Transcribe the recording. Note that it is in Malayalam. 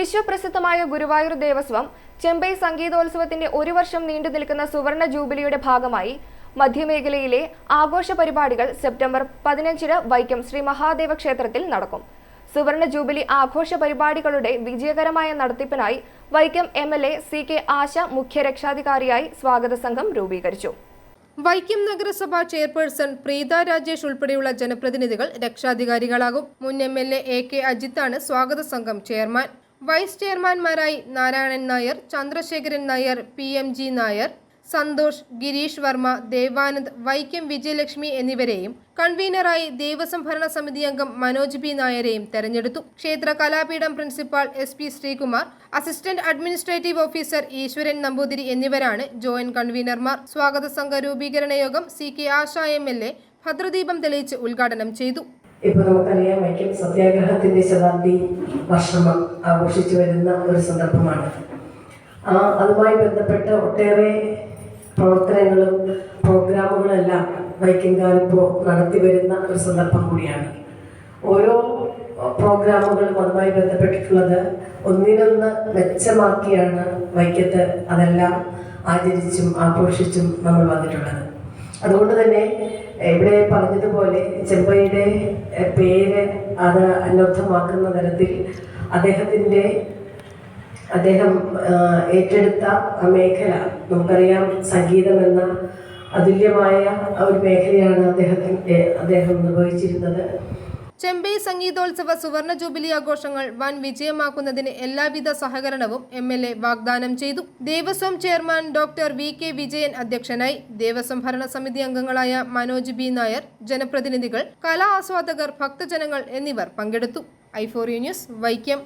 വിശ്വപ്രസിദ്ധമായ ഗുരുവായൂർ ദേവസ്വം ചെമ്പൈ സംഗീതോത്സവത്തിന്റെ ഒരു വർഷം നീണ്ടു നിൽക്കുന്ന സുവർണ ജൂബിലിയുടെ ഭാഗമായി മധ്യമേഖലയിലെ ആഘോഷ പരിപാടികൾ സെപ്റ്റംബർ പതിനഞ്ചിന് വൈക്കം ശ്രീ മഹാദേവ ക്ഷേത്രത്തിൽ നടക്കും. സുവർണ ജൂബിലി ആഘോഷ പരിപാടികളുടെ വിജയകരമായ നടത്തിപ്പിനായി Vaikom M L A C K Asha മുഖ്യ രക്ഷാധികാരിയായി സ്വാഗത സംഘം രൂപീകരിച്ചു. വൈക്കം നഗരസഭ ചെയർപേഴ്സൺ പ്രീത രാജേഷ് ഉൾപ്പെടെയുള്ള ജനപ്രതിനിധികൾ രക്ഷാധികാരികളാകും. മുൻ എം എൽ എ കെ അജിത്താണ് സ്വാഗത സംഘം chairman. Vice ചെയർമാൻമാരായി Narayanan Nair Chandrasekharan Nair P M G Nair Santhosh Girish Varma Devanand Vaikom Vijayalakshmi എന്നിവരെയും കൺവീനറായി ദേവസ്വം ഭരണ സമിതി അംഗം മനോജ് പി നായരെയും തെരഞ്ഞെടുത്തു. ക്ഷേത്ര കലാപീഠം principal S P Sreekumar assistant administrative officer Easwaran Namboothiri എന്നിവരാണ് ജോയിന്റ് കൺവീനർമാർ. സ്വാഗത സംഘ രൂപീകരണ യോഗം C K Asha M L A ഭദ്രദീപം തെളിയിച്ച് ഉദ്ഘാടനം ചെയ്തു. ഇപ്പോൾ നമുക്കറിയാം വൈക്കം സത്യാഗ്രഹത്തിന്റെ ശതാബ്ദി വർഷം ആഘോഷിച്ചു വരുന്ന ഒരു സന്ദർഭമാണ്. ആ അതുമായി ബന്ധപ്പെട്ട ഒട്ടേറെ പ്രവർത്തനങ്ങളും പ്രോഗ്രാമുകളെല്ലാം വൈക്കം ഇപ്പോൾ നടത്തി വരുന്ന ഒരു സന്ദർഭം കൂടിയാണ്. ഓരോ പ്രോഗ്രാമുകളും അതുമായി ബന്ധപ്പെട്ടിട്ടുള്ളത് ഒന്നിനൊന്ന് മെച്ചമാക്കിയാണ് വൈക്കത്ത് അതെല്ലാം ആചരിച്ചും ആഘോഷിച്ചും നമ്മൾ വന്നിട്ടുള്ളത്. അതുകൊണ്ട് തന്നെ ഇവിടെ പറഞ്ഞതുപോലെ ചെമ്പയുടെ പേര് അത് അനർത്ഥമാക്കുന്ന തരത്തിൽ അദ്ദേഹത്തിന്റെ അദ്ദേഹം ഏറ്റെടുത്ത മേഖല നമുക്കറിയാം സംഗീതം എന്ന അതുല്യമായ ഒരു മേഖലയാണ് അദ്ദേഹത്തിന്റെ അദ്ദേഹം നിർവഹിച്ചിരുന്നത്. ചെമ്പൈ സംഗീതോത്സവ സുവർണ ജൂബിലി ആഘോഷങ്ങൾ വൻ വിജയമാക്കുന്നതിന് എല്ലാവിധ സഹകരണവും എം എൽ എ വാഗ്ദാനം ചെയ്തു. Devaswom chairman doctor V K Vijayan അധ്യക്ഷനായി ദേവസ്വം ഭരണസമിതി അംഗങ്ങളായ മനോജ് ബി നായർ ജനപ്രതിനിധികൾ കലാ ആസ്വാദകർ ഭക്തജനങ്ങൾ എന്നിവർ പങ്കെടുത്തു. Euphoria news Vaikom.